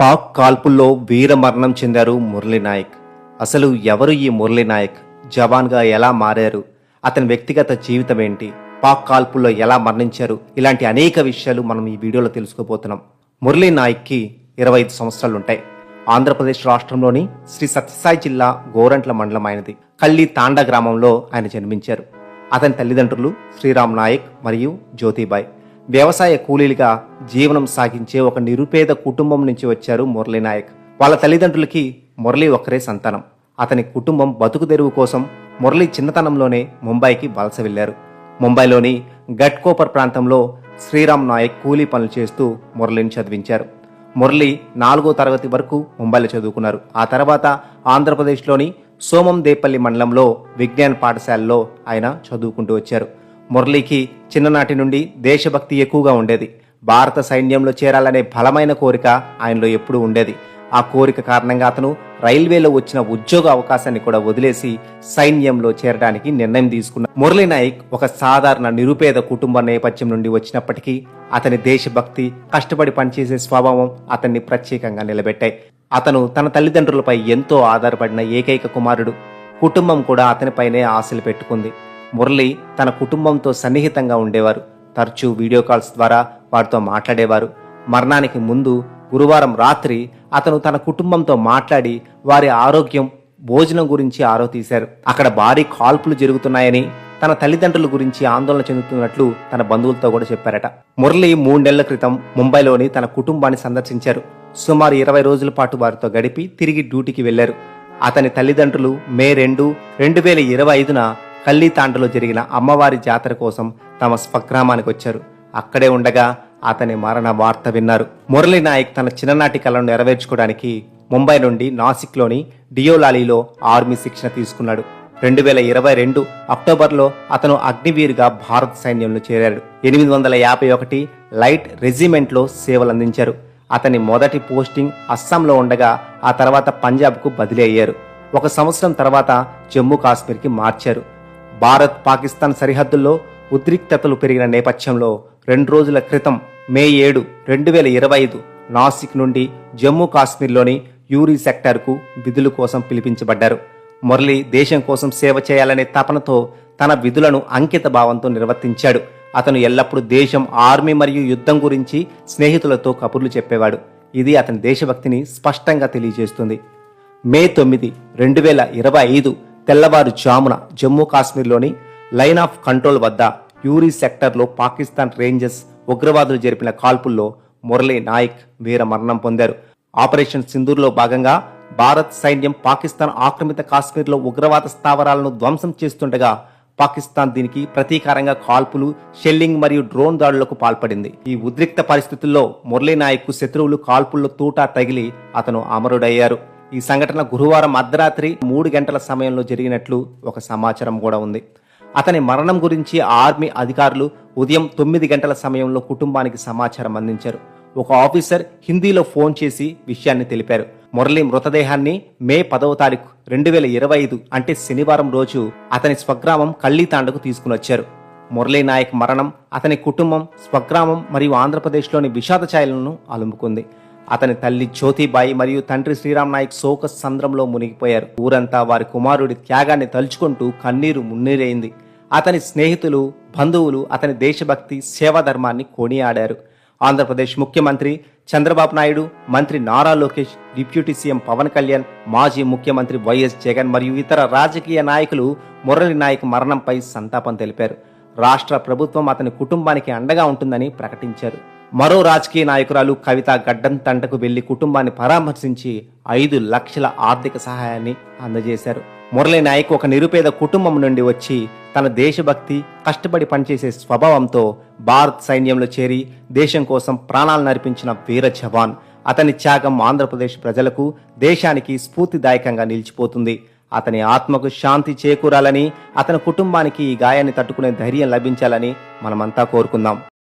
పాక్ కాల్పుల్లో వీరమరణం చెందారు మురళీనాయక్ అసలు ఎవరు ఈ మురళీనాయక్ జవాన్గా ఎలా మారారు? అతని వ్యక్తిగత జీవితం ఏంటి? పాక్ కాల్పుల్లో ఎలా మరణించారు? ఇలాంటి అనేక విషయాలు మనం ఈ వీడియోలో తెలుసుకోబోతున్నాం. మురళీ నాయక్కి ఇరవై ఐదు సంవత్సరాలు ఉంటాయి ఆంధ్రప్రదేశ్ రాష్ట్రంలోని శ్రీ సత్యసాయి జిల్లా గోరంట్ల మండలం ఆయనది. కల్లి తాండ గ్రామంలో ఆయన జన్మించారు. అతని తల్లిదండ్రులు శ్రీరామ్ నాయక్ మరియు జ్యోతిబాయ్. వ్యవసాయ కూలీలుగా జీవనం సాగించే ఒక నిరుపేద కుటుంబం నుంచి వచ్చారు మురళీ నాయక్. వాళ్ళ తల్లిదండ్రులకి మురళి ఒక్కరే సంతానం. అతని కుటుంబం బతుకు తెరువు కోసం మురళి చిన్నతనంలోనే ముంబైకి వలస వెళ్ళారు ముంబైలోని గట్కోపర్ ప్రాంతంలో శ్రీరామ్ నాయక్ కూలీ పనులు చేస్తూ మురళిని చదివించారు. మురళి నాలుగో తరగతి వరకు ముంబైలో చదువుకున్నారు. ఆ తర్వాత ఆంధ్రప్రదేశ్లోని సోమం దేపల్లి మండలంలో విజ్ఞాన పాఠశాలలో ఆయన చదువుకుంటూ వచ్చారు. మురళీకి చిన్ననాటి నుండి దేశభక్తి ఎక్కువగా ఉండేది. భారత సైన్యంలో చేరాలనే బలమైన కోరిక ఆయనలో ఎప్పుడూ ఉండేది. ఆ కోరిక కారణంగా అతను రైల్వేలో వచ్చిన ఉద్యోగ అవకాశాన్ని కూడా వదిలేసి సైన్యంలో చేరడానికి నిర్ణయం తీసుకున్నారు మురళీ నాయక్ ఒక సాధారణ నిరుపేద కుటుంబ నేపథ్యం నుండి వచ్చినప్పటికీ అతని దేశభక్తి కష్టపడి పనిచేసే స్వభావం అతన్ని ప్రత్యేకంగా నిలబెట్టాయి. అతను తన తల్లిదండ్రులపై ఎంతో ఆధారపడిన ఏకైక కుమారుడు. కుటుంబం కూడా అతనిపైనే ఆశలు పెట్టుకుంది. మురళి తన కుటుంబంతో సన్నిహితంగా ఉండేవారు. తరచూ వీడియో కాల్స్ ద్వారా వారితో మాట్లాడేవారు. మరణానికి ముందు గురువారం రాత్రి అతను తన కుటుంబంతో మాట్లాడి వారి ఆరోగ్యం భోజనం గురించి ఆరో తీశారు. అక్కడ భారీ కాల్పులు జరుగుతున్నాయని తన తల్లిదండ్రుల గురించి ఆందోళన చెందుతున్నట్లు తన బంధువులతో కూడా చెప్పారట. మురళి మూడేళ్ళ క్రితం ముంబైలోని తన కుటుంబాన్ని సందర్శించారు. సుమారు ఇరవై రోజుల పాటు వారితో గడిపి తిరిగి డ్యూటీకి వెళ్ళారు అతని తల్లిదండ్రులు మే రెండు రెండు వేల ఇరవై ఐదున కల్లీతాండలో జరిగిన అమ్మవారి జాతర కోసం తమ స్వగ్రామానికి వచ్చారు. అక్కడే ఉండగా అతని మరణ వార్త విన్నారు. మురళీ నాయక్ తన చిన్ననాటి కలను నెరవేర్చుకోవడానికి ముంబై నుండి నాసిక్లోని డియోలాలీలో ఆర్మీ శిక్షణ తీసుకున్నాడు. రెండు వేల ఇరవై రెండు అక్టోబర్లో అతను అగ్నివీరుగా భారత సైన్యంలో చేరాడు. ఎనిమిది వందల యాభై ఒకటి లైట్ రెజిమెంట్లో సేవలందించారు అతని మొదటి పోస్టింగ్ అస్సాంలో ఉండగా ఆ తర్వాత పంజాబ్కు బదిలీ అయ్యారు. ఒక సంవత్సరం తర్వాత జమ్మూ కాశ్మీర్కి మార్చారు. భారత్ పాకిస్తాన్ సరిహద్దుల్లో ఉద్రిక్తతలు పెరిగిన నేపథ్యంలో రెండు రోజుల క్రితం మే ఏడు రెండు వేల ఇరవై ఐదు నాసిక్ నుండి జమ్మూ కాశ్మీర్లోని యూరీ సెక్టార్కు విధుల కోసం పిలిపించబడ్డారు. మురళి దేశం కోసం సేవ చేయాలనే తపనతో తన విధులను అంకిత భావంతో నిర్వర్తించాడు. అతను ఎల్లప్పుడూ దేశం ఆర్మీ మరియు యుద్ధం గురించి స్నేహితులతో కబుర్లు చెప్పేవాడు. ఇది అతని దేశభక్తిని స్పష్టంగా తెలియజేస్తుంది. మే తొమ్మిది రెండు వేల ఇరవై ఐదు తెల్లవారుజామున జమ్మూ కాశ్మీర్లోని లైన్ ఆఫ్ కంట్రోల్ వద్ద యూరీ సెక్టర్లో పాకిస్తాన్ రేంజర్స్ ఉగ్రవాదులు జరిపిన కాల్పుల్లో మురళీ నాయక్ వీర మరణం పొందారు. ఆపరేషన్ సింధూర్లో భాగంగా భారత్ సైన్యం పాకిస్తాన్ ఆక్రమిత కాశ్మీర్లో ఉగ్రవాద స్థావరాలను ధ్వంసం చేస్తుండగా పాకిస్తాన్ దీనికి ప్రతీకారంగా కాల్పులు షెల్లింగ్ మరియు డ్రోన్ దాడులకు పాల్పడింది. ఈ ఉద్రిక్త పరిస్థితుల్లో మురళీ నాయక్ శత్రువులు కాల్పుల్లో తూటా తగిలి అతను అమరుడయ్యారు. ఈ సంఘటన గురువారం అర్ధరాత్రి మూడు గంటల సమయంలో జరిగినట్లు ఒక సమాచారం కూడా ఉంది. అతని మరణం గురించి ఆర్మీ అధికారులు ఉదయం తొమ్మిది గంటల సమయంలో కుటుంబానికి సమాచారం అందించారు. ఒక ఆఫీసర్ హిందీలో ఫోన్ చేసి విషయాన్ని తెలిపారు. మురళి మృతదేహాన్ని మే పదవ తారీఖు రెండు వేల ఇరవై ఐదు అంటే శనివారం రోజు అతని స్వగ్రామం కళ్ళీతాండకు తీసుకుని వచ్చారు. మురళీ నాయక్ మరణం అతని కుటుంబం స్వగ్రామం మరియు ఆంధ్రప్రదేశ్లోని విషాద ఛాయలను అలుముకుంది. అతని తల్లి జ్యోతిబాయి మరియు తండ్రి శ్రీరామ్ నాయక్ శోక సంద్రంలో మునిగిపోయారు. ఊరంతా వారి కుమారుడి త్యాగాన్ని తలుచుకుంటూ కన్నీరు మున్నీరైంది. అతని స్నేహితులు బంధువులు అతని దేశభక్తి సేవా ధర్మాన్ని కొనియాడారు. ఆంధ్రప్రదేశ్ ముఖ్యమంత్రి చంద్రబాబు నాయుడు మంత్రి నారా లోకేష్ డిప్యూటీ సీఎం పవన్ కళ్యాణ్ మాజీ ముఖ్యమంత్రి వైఎస్ జగన్ మరియు ఇతర రాజకీయ నాయకులు మురళి నాయక్ మరణంపై సంతాపం తెలిపారు. రాష్ట్ర ప్రభుత్వం అతని కుటుంబానికి అండగా ఉంటుందని ప్రకటించారు. మరో రాజకీయ నాయకురాలు కవిత గడ్డం తండకు వెళ్ళి కుటుంబాన్ని పరామర్శించి ఐదు లక్షల ఆర్థిక సహాయాన్ని అందజేశారు. మురళీ నాయక్ ఒక నిరుపేద కుటుంబం నుండి వచ్చి తన దేశభక్తి కష్టపడి పనిచేసే స్వభావంతో భారత్ సైన్యంలో చేరి దేశం కోసం ప్రాణాలు నడిపించిన వీర జవాన్. అతని త్యాగం ఆంధ్రప్రదేశ్ ప్రజలకు దేశానికి స్ఫూర్తిదాయకంగా నిలిచిపోతుంది. అతని ఆత్మకు శాంతి చేకూరాలని అతని కుటుంబానికి ఈ గాయాన్ని తట్టుకునే ధైర్యం లభించాలని మనమంతా కోరుకుందాం.